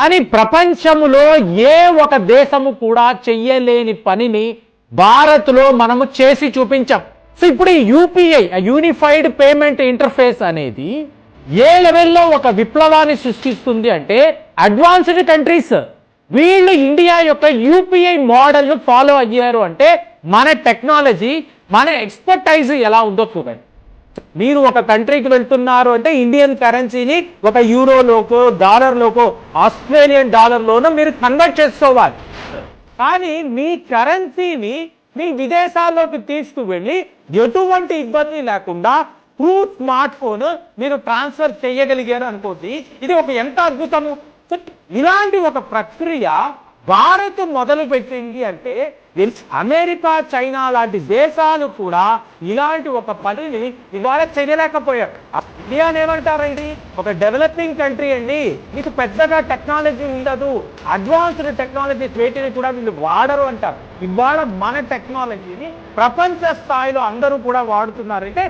కానీ ప్రపంచములో ఏ ఒక దేశము కూడా చెయ్యలేని పనిని భారత్లో మనము చేసి చూపించాం. సో ఇప్పుడు ఈ యూపీఐ యూనిఫైడ్ పేమెంట్ ఇంటర్ఫేస్ అనేది ఏ లెవెల్లో ఒక విప్లవాన్ని సృష్టిస్తుంది అంటే అడ్వాన్స్డ్ కంట్రీస్ వీళ్ళు ఇండియా యొక్క యూపీఐ మోడల్ను ఫాలో అయ్యారు అంటే మన టెక్నాలజీ మన ఎక్స్పర్టైజ్ ఎలా ఉందో చూడండి. మీరు ఒక కంట్రీకి వెళ్తున్నారు అంటే ఇండియన్ కరెన్సీని ఒక యూరోలోకో డాలర్లోకో ఆస్ట్రేలియన్ డాలర్లోనో మీరు కన్వర్ట్ చేసుకోవాలి. కానీ మీ కరెన్సీని మీ విదేశాల్లోకి తీసుకువెళ్ళి ఎటువంటి ఇబ్బంది లేకుండా త్రూ స్మార్ట్ ఫోన్ మీరు ట్రాన్స్ఫర్ చేయగలిగారు అనుకోండి ఇది ఒక ఎంత అద్భుతము! ఇలాంటి ఒక ప్రక్రియ భారత్ మొదలు పెట్టింది అంటే ఇది అమెరికా చైనా లాంటి దేశాలు కూడా ఇలాంటి ఒక పనిని ఇవాళ చేయలేకపోయారు. ఇండియా ఏమంటారండి ఒక డెవలపింగ్ కంట్రీ అండి. మీకు పెద్దగా టెక్నాలజీ ఉండదు. అడ్వాన్స్డ్ టెక్నాలజీ వేటిని కూడా వీళ్ళు వాడరు అంటారు. ఇవాళ మన టెక్నాలజీని ప్రపంచ స్థాయిలో అందరూ కూడా వాడుతున్నారు. అంటే